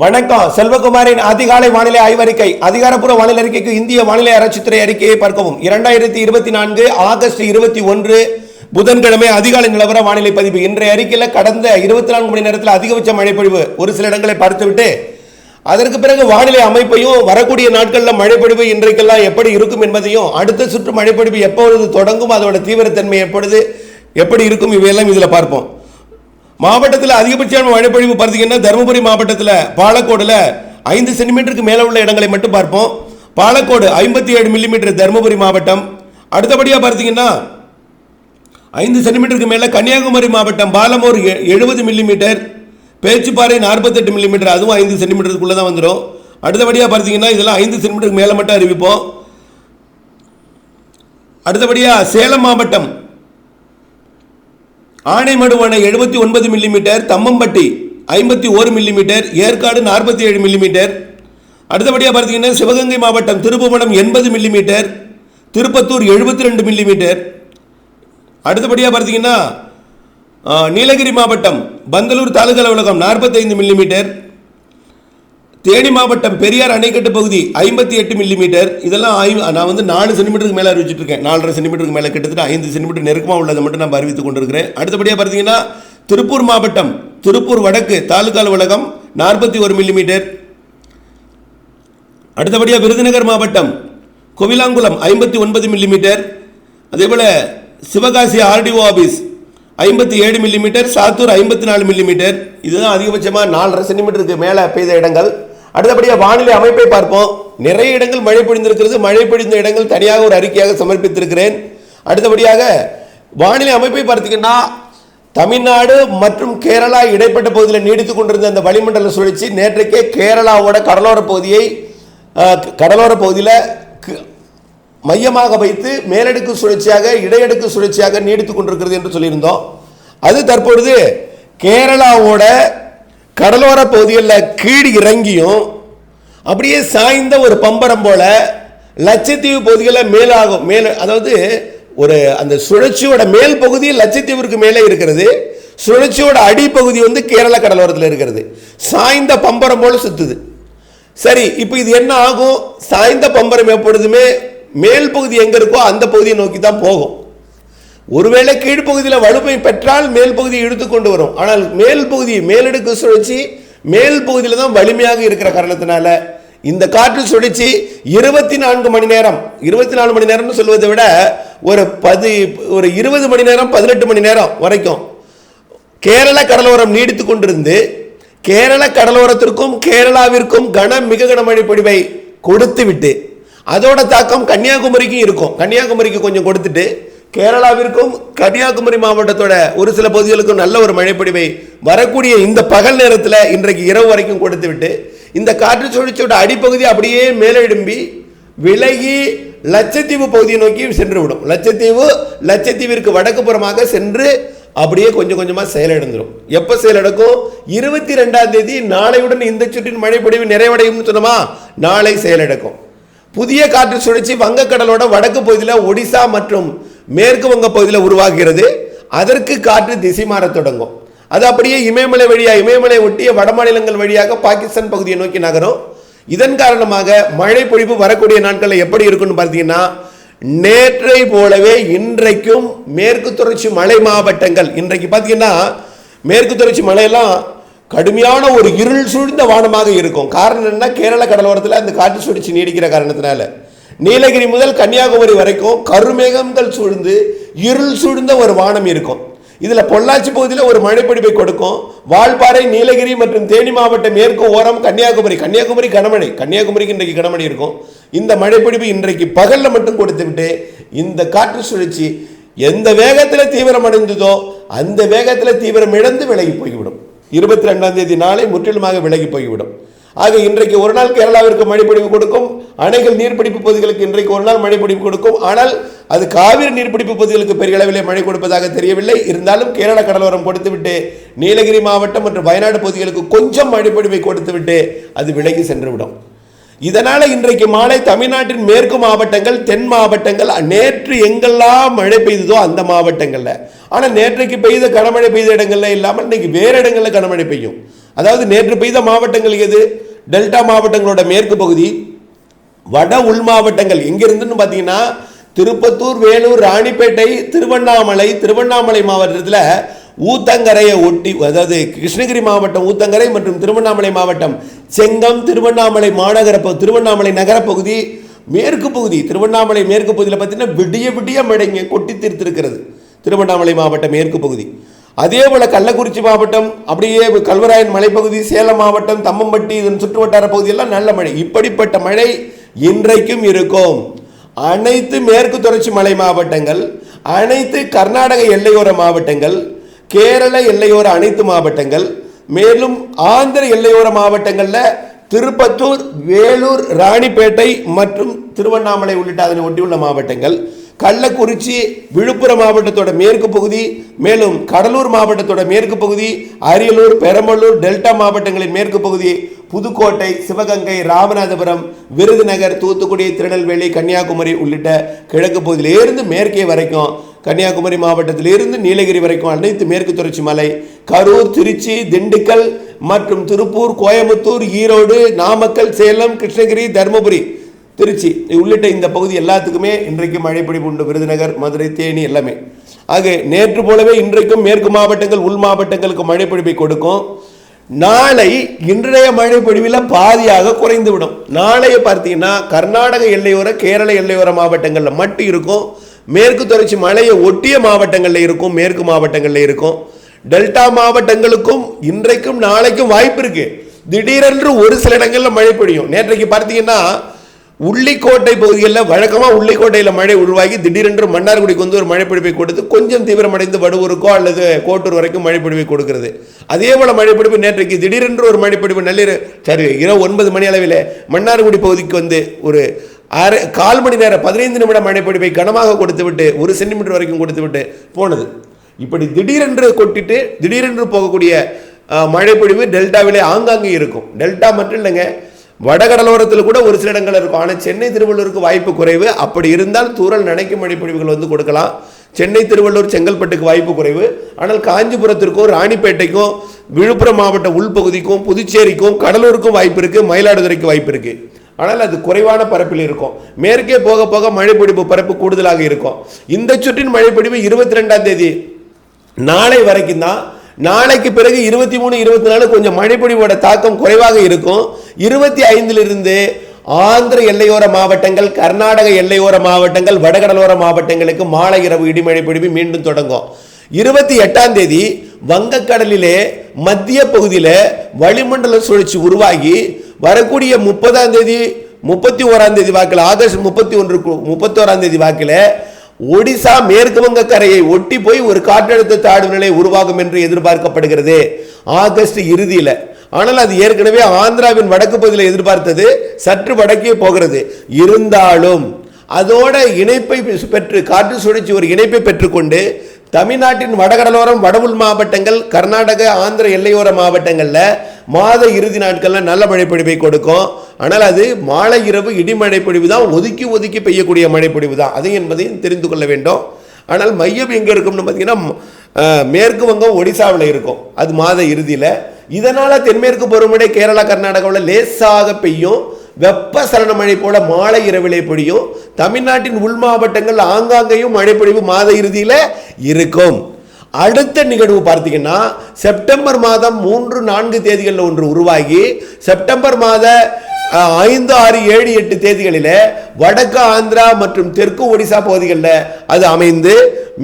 வணக்கம். செல்வகுமாரின் அதிகாலை வானிலை ஆய்வறிக்கை. அதிகாரப்பூர்வ வானிலை அறிக்கைக்கு இந்திய வானிலை ஆராய்ச்சித்துறை அறிக்கையை பார்க்கவும். இரண்டாயிரத்தி இருபத்தி நான்கு ஆகஸ்ட் இருபத்தி ஒன்று புதன்கிழமை அதிகாலை நிலவர வானிலை பதிவு. இன்றைய அறிக்கையில் கடந்த இருபத்தி நான்கு மணி நேரத்தில் அதிகபட்ச மழைப்பொழிவு ஒரு சில இடங்களை பார்த்துவிட்டு அதற்கு பிறகு வானிலை அமைப்பையும் வரக்கூடிய நாட்களில் மழைப்பொழிவு இன்றைக்கெல்லாம் எப்படி இருக்கும் என்பதையும் அடுத்த சுற்று மழைப்பொழிவு எப்பொழுது தொடங்கும் அதோட தீவிரத்தன்மை எப்பொழுது எப்படி இருக்கும் இவையெல்லாம் இதில் பார்ப்போம். மாவட்டத்தில் அதிகபட்சமான மழைப்பொழிவு பார்த்தீங்கன்னா தருமபுரி மாவட்டத்தில் பாலக்கோடில் ஐந்து சென்டிமீட்டருக்கு மேலே உள்ள இடங்களை மட்டும் பார்ப்போம். பாலக்கோடு ஐம்பத்தி ஏழு மில்லிமீட்டர் தருமபுரி மாவட்டம். அடுத்தபடியாக பார்த்தீங்கன்னா ஐந்து சென்டிமீட்டருக்கு மேலே கன்னியாகுமரி மாவட்டம் பாலமூர் எழுபது மில்லிமீட்டர் பேச்சுப்பாறை நாற்பத்தெட்டு மில்லிமீட்டர் அதுவும் ஐந்து சென்டிமீட்டருக்குள்ளே தான் வந்துடும் அடுத்தபடியாக பார்த்தீங்கன்னா இதெல்லாம் ஐந்து சென்டிமீட்டருக்கு மேலே மட்டும் அறிவிப்போம். அடுத்தபடியாக சேலம் மாவட்டம் ஆனைமடுவானை எழுபத்தி ஒன்பது மில்லிமீட்டர் தம்மம்பட்டி ஐம்பத்தி ஒரு மில்லிமீட்டர் ஏற்காடு நாற்பத்தி ஏழு மில்லிமீட்டர் அடுத்தபடியாக பார்த்தீங்கன்னா சிவகங்கை மாவட்டம் திருப்புவனம் எண்பது மில்லிமீட்டர் திருப்பத்தூர் எழுபத்தி ரெண்டு மில்லிமீட்டர் அடுத்தபடியாக பார்த்தீங்கன்னா நீலகிரி மாவட்டம் பந்தலூர் தாலுகா அலுவலகம் நாற்பத்தைந்து மில்லிமீட்டர் தேனி மாவட்டம் பெரியார் அணைக்கட்டு பகுதி ஐம்பத்தி எட்டு மில்லிமீட்டர் இதெல்லாம் ஐ- நான் வந்து நாலு சென்டிமீட்டருக்கு மேலே அறிவிச்சிட்டு இருக்கேன். நாலரை சென்டிமீட்டருக்கு மேலே கிட்டத்தட்ட ஐந்து சென்டிமீட்டர் நெருக்கமாக உள்ளதை மட்டும் நான் அறிவித்துக் கொண்டிருக்கிறேன். அடுத்தபடியாக பார்த்தீங்கன்னா திருப்பூர் மாவட்டம் திருப்பூர் வடக்கு தாலுகா அலுவலகம் நாற்பத்தி ஒரு மில்லிமீட்டர் அடுத்தபடியாக விருதுநகர் மாவட்டம் கோவிலாங்குளம் ஐம்பத்தி ஒன்பது மில்லிமீட்டர் அதேபோல் சிவகாசி ஆர்டிஓ ஆபீஸ் ஐம்பத்தி ஏழு மில்லிமீட்டர் சாத்தூர் ஐம்பத்தி நாலு மில்லிமீட்டர் இதுதான் அதிகபட்சமாக நாலரை சென்டிமீட்டருக்கு மேலே பெய்த இடங்கள். அடுத்தபடியாக வானிலை அமைப்பை பார்ப்போம். நிறைய இடங்கள் மழை பொழிந்திருக்கிறது. மழை பொழிந்த இடங்கள் தனியாக ஒரு அறிக்கையாக சமர்ப்பித்திருக்கிறேன். அடுத்தபடியாக வானிலை அமைப்பை பார்த்தீங்கன்னா தமிழ்நாடு மற்றும் கேரளா இடைப்பட்ட பகுதியில் நீடித்துக் கொண்டிருந்த அந்த வளிமண்டல சுழற்சி நேற்றைக்கே கேரளாவோட கடலோர பகுதியை கடலோர பகுதியில் மையமாக வைத்து மேலடுக்கு சுழற்சியாக இடையடுக்கு சுழற்சியாக நீடித்துக் கொண்டிருக்கிறது என்று சொல்லியிருந்தோம். அது தற்பொழுது கேரளாவோட கடலோர பகுதிகளில் கீழ் இறங்கியும் அப்படியே சாய்ந்த ஒரு பம்பரம் போல லட்சத்தீவு பகுதிகளில் மேலாகும் மேல அதாவது ஒரு அந்த சுழற்சியோட மேல் பகுதி லட்சத்தீவிற்கு மேலே இருக்கிறது. சுழற்சியோட அடிப்பகுதி வந்து கேரள கடலோரத்தில் இருக்கிறது. சாய்ந்த பம்பரம் போல சுத்துது. சரி இப்போ இது என்ன ஆகும்? சாய்ந்த பம்பரம் எப்பொழுதுமே மேல் பகுதி எங்க இருக்கோ அந்த பகுதியை நோக்கி தான் போகும். ஒருவேளை கீழ்ப்பகுதியில் வலுமை பெற்றால் மேல் பகுதியை இழுத்து கொண்டு வரும். ஆனால் மேல் பகுதி மேலடுக்கு சுழற்சி மேல் பகுதியில் தான் வலிமையாக இருக்கிற காரணத்தினால இந்த காற்று சுழற்சி இருபத்தி நான்கு மணி நேரம். இருபத்தி நாலு மணி நேரம்னு சொல்வதை விட ஒரு பதி ஒரு இருபது மணி நேரம் பதினெட்டு மணி நேரம் வரைக்கும் கேரள கடலோரம் நீடித்து கொண்டிருந்து கேரள கடலோரத்திற்கும் கேரளாவிற்கும் கன மிக கனமழை பொழிவை கொடுத்து விட்டு அதோட தாக்கம் கன்னியாகுமரிக்கும் இருக்கும். கன்னியாகுமரிக்கு கொஞ்சம் கொடுத்துட்டு கேரளாவிற்கும் கன்னியாகுமரி மாவட்டத்தோட ஒரு சில பகுதிகளுக்கும் நல்ல ஒரு மழைப்பொழிவை வரக்கூடிய இந்த பகல் நேரத்தில் இன்றைக்கு இரவு வரைக்கும் கொடுத்து விட்டு இந்த காற்று சுழற்சியோட அடிப்பகுதி அப்படியே மேலே விலகி லட்சத்தீவு பகுதியை நோக்கி சென்று விடும். லட்சத்தீவு லட்சத்தீவிற்கு வடக்கு புறமாக சென்று அப்படியே கொஞ்சம் கொஞ்சமாக செயலிழந்துடும் எப்போ செயலிழக்கும் இருபத்தி ரெண்டாம் தேதி நாளையுடன் இந்த சுற்றின் மழைப்பொழிவு நிறைவடையும்னு சொன்னோமா? நாளை செயலிழக்கும் புதிய காற்று சுழற்சி வங்கக்கடலோட வடக்கு பகுதியில் ஒடிசா மற்றும் மேற்கு வங்க பகுதியில் உருவாகிறது. அதற்கு காற்று திசை மாறத் தொடங்கும். அது அப்படியே இமயமலை வழியாக இமயமலை ஒட்டிய வட மாநிலங்கள் வழியாக பாகிஸ்தான் பகுதியை நோக்கி நகரும். இதன் காரணமாக மழை பொழிவு வரக்கூடிய நாட்களில் எப்படி இருக்குன்னு பார்த்தீங்கன்னா நேற்றை போலவே இன்றைக்கும் மேற்கு தொடர்ச்சி மலை மாவட்டங்கள் இன்றைக்கு பார்த்தீங்கன்னா மேற்கு தொடர்ச்சி மலையெல்லாம் கடுமையான ஒரு இருள் சூழ்ந்த வானமாக இருக்கும். காரணம் என்ன கேரள கடலோரத்தில் அந்த காற்று சுழற்சி நீடிக்கிற காரணத்தினால. நீலகிரி முதல் கன்னியாகுமரி வரைக்கும் கருமேகங்கள் சூழ்ந்து இருள் சூழ்ந்த ஒரு வானம் இருக்கும். இதில் பொள்ளாச்சி பகுதியில் ஒரு மழைப்பிடிப்பை கொடுக்கும். வால்பாறை நீலகிரி மற்றும் தேனி மாவட்ட மேற்கு ஓரம் கன்னியாகுமரி. கன்னியாகுமரி கனமழை. கன்னியாகுமரிக்கு இன்றைக்கு கனமழை இருக்கும். இந்த மழைப்பிடிப்பு இன்றைக்கு பகலில் மட்டும் கொடுத்து இந்த காற்று சுழற்சி எந்த வேகத்தில் தீவிரம் அடைந்ததோ அந்த வேகத்தில் தீவிரம் இழந்து விலகி போய்விடும். இருபத்தி ரெண்டாம் தேதி நாளை முற்றிலுமாக விலகி போய்விடும். ஆக இன்றைக்கு ஒரு நாள் கேரளாவிற்கு மழைப்பொழிவு கொடுக்கும். அணைகள் நீர்பிடிப்பு பகுதிகளுக்கு இன்றைக்கு ஒரு நாள் மழைப்பொழிவு கொடுக்கும். ஆனால் அது காவிரி நீர்பிடிப்பு பகுதிகளுக்கு பெரிய அளவிலே மழை கொடுப்பதாக தெரியவில்லை. இருந்தாலும் கேரள கடலோரம் கொடுத்துவிட்டு நீலகிரி மாவட்டம் மற்றும் வயநாடு பகுதிகளுக்கு கொஞ்சம் மழைப்பொழிவை கொடுத்துவிட்டு அது விலகி சென்றுவிடும். இதனால் இன்றைக்கு மாலை தமிழ்நாட்டின் மேற்கு மாவட்டங்கள் தென் மாவட்டங்கள் நேற்று எங்கெல்லாம் மழை பெய்ததோ அந்த மாவட்டங்களில். ஆனால் நேற்றைக்கு பெய்த கனமழை பெய்த இடங்களில் இல்லாமல் இன்னைக்கு வேறு இடங்களில் கனமழை பெய்யும். அதாவது நேற்று பெய்த மாவட்டங்கள் எது? டெல்டா மாவட்டங்களோட மேற்கு பகுதி வட உள் மாவட்டங்கள். எங்கிருந்துன்னு பார்த்தீங்கன்னா திருப்பத்தூர் வேலூர் ராணிப்பேட்டை திருவண்ணாமலை திருவண்ணாமலை மாவட்டத்தில் ஊத்தங்கரையை ஒட்டி அதாவது கிருஷ்ணகிரி மாவட்டம் ஊத்தங்கரை மற்றும் திருவண்ணாமலை மாவட்டம் செங்கம் திருவண்ணாமலை மாநகர திருவண்ணாமலை நகரப்பகுதி மேற்கு பகுதி திருவண்ணாமலை மேற்கு பகுதியில் பார்த்தீங்கன்னா விடிய விடிய மழைங்க கொட்டி தீர்த்திருக்கிறது. திருவண்ணாமலை மாவட்டம் மேற்கு பகுதி. அதே போல கள்ளக்குறிச்சி மாவட்டம் அப்படியே கல்வராயன் மலைப்பகுதி சேலம் மாவட்டம் தம்மம்பட்டி இதன் சுற்று வட்டார பகுதியெல்லாம் நல்ல மழை. இப்படிப்பட்ட மழை இன்றைக்கும் இருக்கும். அனைத்து மேற்கு தொடர்ச்சி மலை மாவட்டங்கள் அனைத்து கர்நாடக எல்லையோர மாவட்டங்கள் கேரள எல்லையோர அனைத்து மாவட்டங்கள் மேலும் ஆந்திர எல்லையோர மாவட்டங்களில் திருப்பத்தூர் வேலூர் ராணிப்பேட்டை மற்றும் திருவண்ணாமலை உள்ளிட்ட அதனை ஒட்டியுள்ள மாவட்டங்கள் கள்ளக்குறிச்சி விழுப்புரம் மாவட்டத்தோட மேற்கு பகுதி மேலும் கடலூர் மாவட்டத்தோட மேற்கு பகுதி அரியலூர் பெரம்பலூர் டெல்டா மாவட்டங்களின் மேற்கு பகுதி புதுக்கோட்டை சிவகங்கை ராமநாதபுரம் விருதுநகர் தூத்துக்குடி திருநெல்வேலி கன்னியாகுமரி உள்ளிட்ட கிழக்கு பகுதியிலிருந்து மேற்கே வரைக்கும் கன்னியாகுமரி மாவட்டத்திலிருந்து நீலகிரி வரைக்கும் அனைத்து மேற்கு தொடர்ச்சி மலை கரூர் திருச்சி திண்டுக்கல் மற்றும் திருப்பூர் கோயம்புத்தூர் ஈரோடு நாமக்கல் சேலம் கிருஷ்ணகிரி தருமபுரி திருச்சி உள்ளிட்ட இந்த பகுதி எல்லாத்துக்குமே இன்றைக்கு மழை பிடிப்பு உண்டு. விருதுநகர் மதுரை தேனி எல்லாமே. ஆக நேற்று போலவே இன்றைக்கும் மேற்கு மாவட்டங்கள் உள் மாவட்டங்களுக்கு மழை பிடிப்பை கொடுக்கும். நாளை இன்றைய மழை பொழிவில் பாதியாக குறைந்து விடும் நாளைய பார்த்தீங்கன்னா கர்நாடக எல்லையோர கேரள எல்லையோர மாவட்டங்களில் மட்டும் இருக்கும். மேற்கு தொடர்ச்சி மலையை ஒட்டிய மாவட்டங்களில் இருக்கும் மேற்கு மாவட்டங்களில் இருக்கும். டெல்டா மாவட்டங்களுக்கும் இன்றைக்கும் நாளைக்கும் வாய்ப்பு இருக்கு. திடீரென்று ஒரு சில இடங்களில் மழை பெய்யும். நேற்றைக்கு பார்த்தீங்கன்னா உள்ளிக்கோட்டை பகுதிகளில் வழக்கமாக உள்ளிக்கோட்டையில் மழை உருவாகி திடீரென்று மன்னார்குடிக்கு வந்து ஒரு மழைப்பிடிப்பை கொடுத்து கொஞ்சம் தீவிரமடைந்து வடுவூருக்கோ அல்லது கோட்டூர் வரைக்கும் மழைப்பிடிப்பை கொடுக்கிறது. அதே போல மழைப்பிடிப்பு நேற்றைக்கு திடீரென்று ஒரு மழைப்பிடிப்பு நள்ளிரவு சரி இரவு ஒன்பது மணி அளவில் மன்னார்குடி பகுதிக்கு வந்து ஒரு அரை கால் மணி நேரம் பதினைந்து நிமிடம் மழை கனமாக கொடுத்து விட்டு ஒரு சென்டிமீட்டர் வரைக்கும் கொடுத்துவிட்டு போனது. இப்படி திடீரென்று கொட்டிட்டு திடீரென்று போகக்கூடிய மழைப்பொழிவு டெல்டாவிலே ஆங்காங்கே இருக்கும். டெல்டா மட்டும் இல்லைங்க வடகடலோரத்தில் கூட ஒரு சில இடங்கள் இருக்கும். ஆனால் சென்னை திருவள்ளூருக்கு வாய்ப்பு குறைவு. அப்படி இருந்தால் தூரல் நனைக்கும் மழைப்பொழிவுகள் வந்து கொடுக்கலாம். சென்னை திருவள்ளூர் செங்கல்பட்டுக்கு வாய்ப்பு குறைவு. ஆனால் காஞ்சிபுரத்திற்கும் ராணிப்பேட்டைக்கும் விழுப்புரம் மாவட்ட உள்பகுதிக்கும் புதுச்சேரிக்கும் கடலூருக்கும் வாய்ப்பு இருக்குது மயிலாடுதுறைக்கு வாய்ப்பு இருக்குது ஆனால் அது குறைவான பரப்பில் இருக்கும். மேற்கே போக போக மழைப்பிடிப்பு பரப்பு கூடுதலாக இருக்கும். இந்த சுற்றின் மழைப்பிடிப்பு இருபத்தி ரெண்டாம் தேதி. நாளை வரைக்கும் தான். நாளைக்கு பிறகு இருபத்தி மூணு இருபத்தி நாலு கொஞ்சம் மழைப்பொழிவோட தாக்கம் குறைவாக இருக்கும். இருபத்தி ஐந்திலிருந்து ஆந்திர எல்லையோர மாவட்டங்கள் கர்நாடக எல்லையோர மாவட்டங்கள் வடகடலோர மாவட்டங்களுக்கு மாலை இரவு இடிமழை பொழிவு மீண்டும் தொடங்கும். இருபத்தி எட்டாம் தேதி வங்கக்கடலிலே மத்திய பகுதியில் வளிமண்டல சுழற்சி உருவாகி வரக்கூடிய முப்பதாம் தேதி முப்பத்தி ஓராம் தேதி வாக்கில் ஆகஸ்ட் முப்பத்தி ஒன்று முப்பத்தி ஓராம் தேதி வாக்கில் ஒடிசா மேற்கு வங்க கரையை ஒட்டி போய் ஒரு காற்றழுத்த தாழ்வு நிலை உருவாகும் என்று எதிர்பார்க்கப்படுகிறது. ஆகஸ்ட் இறுதியில். ஆனால் அது ஏற்கனவே ஆந்திராவின் வடக்கு பகுதியில் எதிர்பார்த்தது சற்று வடக்கே போகிறது. இருந்தாலும் அதோட இணைப்பை பெற்று காற்று சுழற்சி ஒரு இணைப்பை பெற்றுக்கொண்டு தமிழ்நாட்டின் வடகடலோரம் வடவுள் மாவட்டங்கள் கர்நாடக ஆந்திர எல்லையோர மாவட்டங்களில் மாத இறுதி நாட்களில் நல்ல மழைப்பொழிவை கொடுக்கும். ஆனால் அது மாலை இரவு இடிமழை பொழிவு தான் ஒதுக்கி ஒதுக்கி பெய்யக்கூடிய மழைப்பொழிவு தான். அது என்பதையும் தெரிந்து கொள்ள வேண்டும். ஆனால் மையம் எங்கே இருக்கும்னு பார்த்தீங்கன்னா மேற்கு வங்கம் ஒடிசாவில் இருக்கும். அது மாத இறுதியில். இதனால் தென்மேற்கு பருவமழை கேரளா கர்நாடகாவில் லேசாக பெய்யும். வெப்பசலன மழை போல மாலை இரவிலே பொழியும். தமிழ்நாட்டின் உள் மாவட்டங்கள் ஆங்காங்கேயும் மழைப்பொழிவு மாத இறுதியில் இருக்கும். அடுத்த நிகழ்வு பார்த்தீங்கன்னா செப்டம்பர் மாதம் மூன்று நான்கு தேதிகளில் ஒன்று உருவாகி செப்டம்பர் மாத ஐந்து ஆறு ஏழு எட்டு தேதிகளில் வடக்கு ஆந்திரா மற்றும் தெற்கு ஒடிசா பகுதிகளில் அது அமைந்து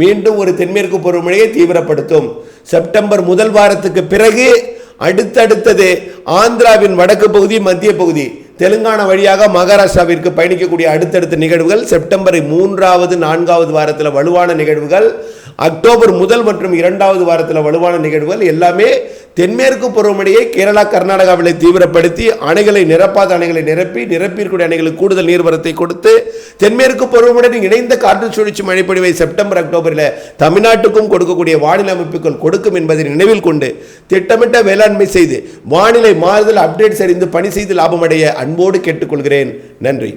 மீண்டும் ஒரு தென்மேற்கு பருவமழையை தீவிரப்படுத்தும். செப்டம்பர் முதல் வாரத்துக்கு பிறகு அடுத்தடுத்தது ஆந்திராவின் வடக்கு பகுதி மத்திய பகுதி தெலுங்கானா வழியாக மகாராஷ்டிராவிற்கு பயணிக்கக்கூடிய அடுத்தடுத்த நிகழ்வுகள் செப்டம்பர் மூன்றாவது நான்காவது வாரத்தில் வலுவான நிகழ்வுகள். அக்டோபர் முதல் மற்றும் இரண்டாவது வாரத்தில் வலுவான நிகழ்வுகள் எல்லாமே தென்மேற்கு பருவமழையை கேரளா கர்நாடகாவில் தீவிரப்படுத்தி அணைகளை நிரப்பாத அணைகளை நிரப்பி நிரப்பியிருக்கூடிய அணைகளுக்கு கூடுதல் நீர்வரத்தை கொடுத்து தென்மேற்கு பருவமழையின் இணைந்த காற்று சுழற்சி மழைப்பொழிவை செப்டம்பர் அக்டோபரில் தமிழ்நாட்டுக்கும் கொடுக்கக்கூடிய வானிலை அமைப்புகள் கொடுக்கும் என்பதை நினைவில் கொண்டு திட்டமிட்ட வேளாண்மை செய்து வானிலை மாறுதல் அப்டேட்ஸ் அறிந்து பணி செய்து லாபமடைய அன்போடு கேட்டுக்கொள்கிறேன். நன்றி.